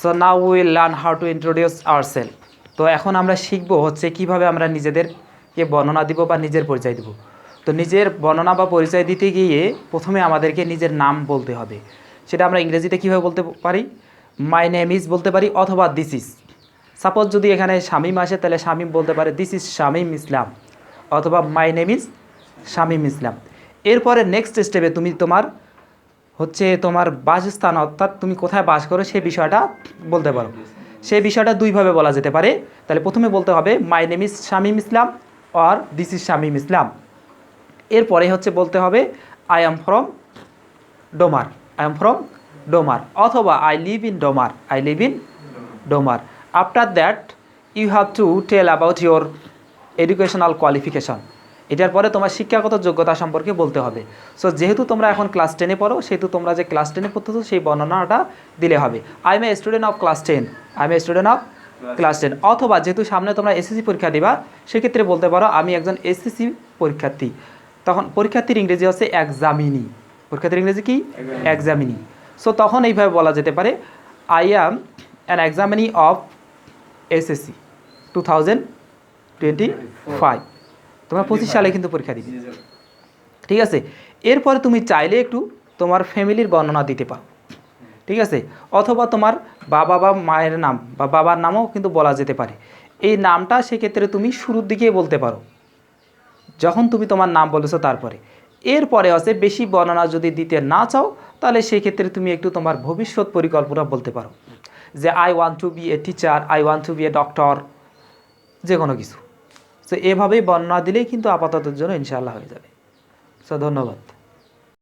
So now will learn how to introduce our self তো এখন আমরা শিখব হচ্ছে কীভাবে আমরা নিজেদেরকে বর্ণনা দিব বা নিজের পরিচয় দিব। তো নিজের বর্ণনা বা পরিচয় দিতে গিয়ে প্রথমে আমাদেরকে নিজের নাম বলতে হবে। সেটা আমরা ইংরেজিতে কীভাবে বলতে পারি? মাই নেম ইজ বলতে পারি অথবা দিস ইজ সাপোজ যদি এখানে শামিম আসে, তাহলে শামিম বলতে পারে দিস ইজ শামিম ইসলাম। অথবা my name is Shamim Islam. এরপরে নেক্সট স্টেপে তুমি তোমার হচ্ছে তোমার বাসস্থান, অর্থাৎ তুমি কোথায় বাস করো সেই বিষয়টা বলতে পারো। সেই বিষয়টা দুইভাবে বলা যেতে পারে। তাহলে প্রথমে বলতে হবে my name is Shamim Islam or this is Shamim Islam এরপরে হচ্ছে বলতে হবে I am from Domar I am from Domar অথবা I live in Domar I live in Domar after that you have to tell about your educational qualification এটার পরে তোমার শিক্ষাগত যোগ্যতা সম্পর্কে বলতে হবে। সো যেহেতু তোমরা এখন ক্লাস টেনে পড়ো সেহেতু তোমরা যে ক্লাস টেনে পড়তেছো সেই বর্ণনাটা দিলে হবে। I am a student of class ten I am a student of class ten অথবা যেহেতু সামনে তোমরা এসএসসি পরীক্ষা দিবা সেক্ষেত্রে বলতে পারো আমি একজন এসএসসি পরীক্ষার্থী। তখন পরীক্ষার্থীর ইংরেজি হচ্ছে এক্সামিনি পরীক্ষার্থীর ইংরেজি কি? এক্সামিনি সো তখন এইভাবে বলা যেতে পারে I am an examinee of SSC two thousand twenty five তোমরা পঁচিশ সালে কিন্তু পরীক্ষা দিবে। ঠিক আছে? এরপরে তুমি চাইলে একটু তোমার ফ্যামিলির বর্ণনা দিতে পারো। ঠিক আছে? অথবা তোমার বাবা বা মায়ের নাম বা বাবার নামও কিন্তু বলা যেতে পারে। এই নামটা সেক্ষেত্রে তুমি শুরুর দিকেই বলতে পারো। যখন তুমি তোমার নাম বলেছ তারপরে। এরপরে আছে বেশি বর্ণনা যদি দিতে না চাও তাহলে সেই ক্ষেত্রে তুমি একটু তোমার ভবিষ্যৎ পরিকল্পনা বলতে পারো। যে I want to be a teacher I want to be a doctor যে কোনো কিছু। সো এভাবেই বর্ণনা দিলেই কিন্তু আপাততের জন্য ইনশাল্লাহ হয়ে যাবে। সো ধন্যবাদ।